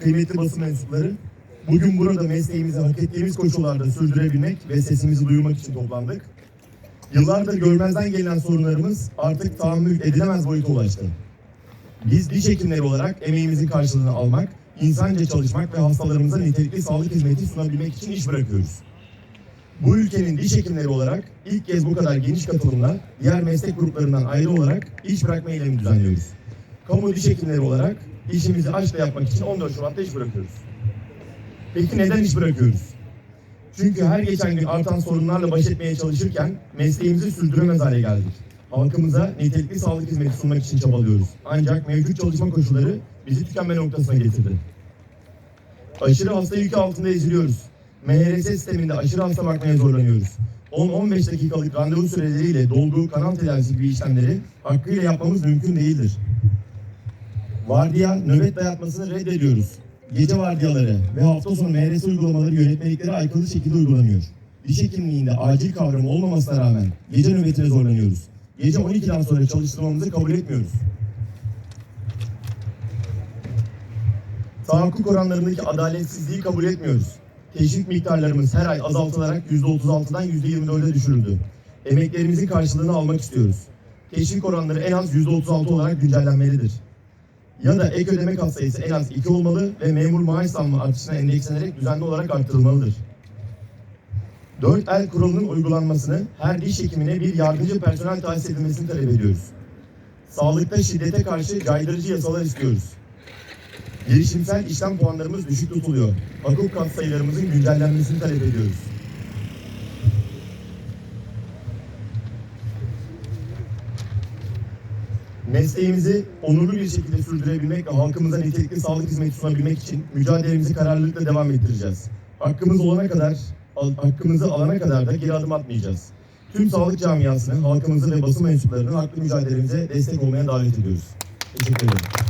Kıymetli basın mensupları, bugün burada mesleğimizi hak ettiğimiz koşullarda sürdürebilmek ve sesimizi duyurmak için toplandık. Yıllardır görmezden gelen sorunlarımız artık tahammül edilemez boyuta ulaştı. Biz diş hekimleri olarak emeğimizin karşılığını almak, insanca çalışmak ve hastalarımıza nitelikli sağlık hizmeti sunabilmek için iş bırakıyoruz. Bu ülkenin diş hekimleri olarak ilk kez bu kadar geniş katılımla diğer meslek gruplarından ayrı olarak iş bırakma eylemi düzenliyoruz. Kamu diş hekimleri olarak işimizi aşkla yapmak için 14 Şubat'ta iş bırakıyoruz. Peki neden iş bırakıyoruz? Çünkü her geçen gün artan sorunlarla baş etmeye çalışırken mesleğimizi sürdüremez hale geldik. Halkımıza nitelikli sağlık hizmeti sunmak için çabalıyoruz. Ancak mevcut çalışma koşulları bizi tükenme noktasına getirdi. Aşırı hasta yükü altında eziliyoruz. MHRS sisteminde aşırı hasta bakmaya zorlanıyoruz. 10-15 dakikalık randevu süreleriyle dolgu, kanal tedavisi gibi işlemleri hakkıyla yapmamız mümkün değildir. Vardiya nöbet dayatmasını reddediyoruz. Gece vardiyaları ve hafta sonu MRS uygulamaları yönetmeliklere aykırı şekilde uygulanıyor. Diş hekimliğinde acil kavramı olmamasına rağmen gece nöbetine zorlanıyoruz. Gece 12'den sonra çalıştırmamızı kabul etmiyoruz. Tahakkuk oranlarındaki adaletsizliği kabul etmiyoruz. Teşvik miktarlarımız her ay azaltılarak %36'dan %24'e düşürüldü. Emeklerimizin karşılığını almak istiyoruz. Teşvik oranları en az %36 olarak güncellenmelidir ya da ek ödeme kat sayısı en az 2 olmalı ve memur maaş zammı artışına endekslenerek düzenli olarak artırılmalıdır. 4 el kuralının uygulanmasını her diş hekimine bir yardımcı personel tahsis edilmesini talep ediyoruz. Sağlıkta şiddete karşı caydırıcı yasalar istiyoruz. Girişimsel işlem puanlarımız düşük tutuluyor. Hukuk kat sayılarımızın güncellenmesini talep ediyoruz. Mesleğimizi onurlu bir şekilde sürdürebilmek ve halkımıza nitelikli sağlık hizmeti sunabilmek için mücadelemizi kararlılıkla devam ettireceğiz. Hakkımız olana kadar, hakkımızı alana kadar da geri adım atmayacağız. Tüm sağlık camiasını, halkımızı ve basın mensuplarını haklı mücadelemize destek olmaya davet ediyoruz. Teşekkür ederim.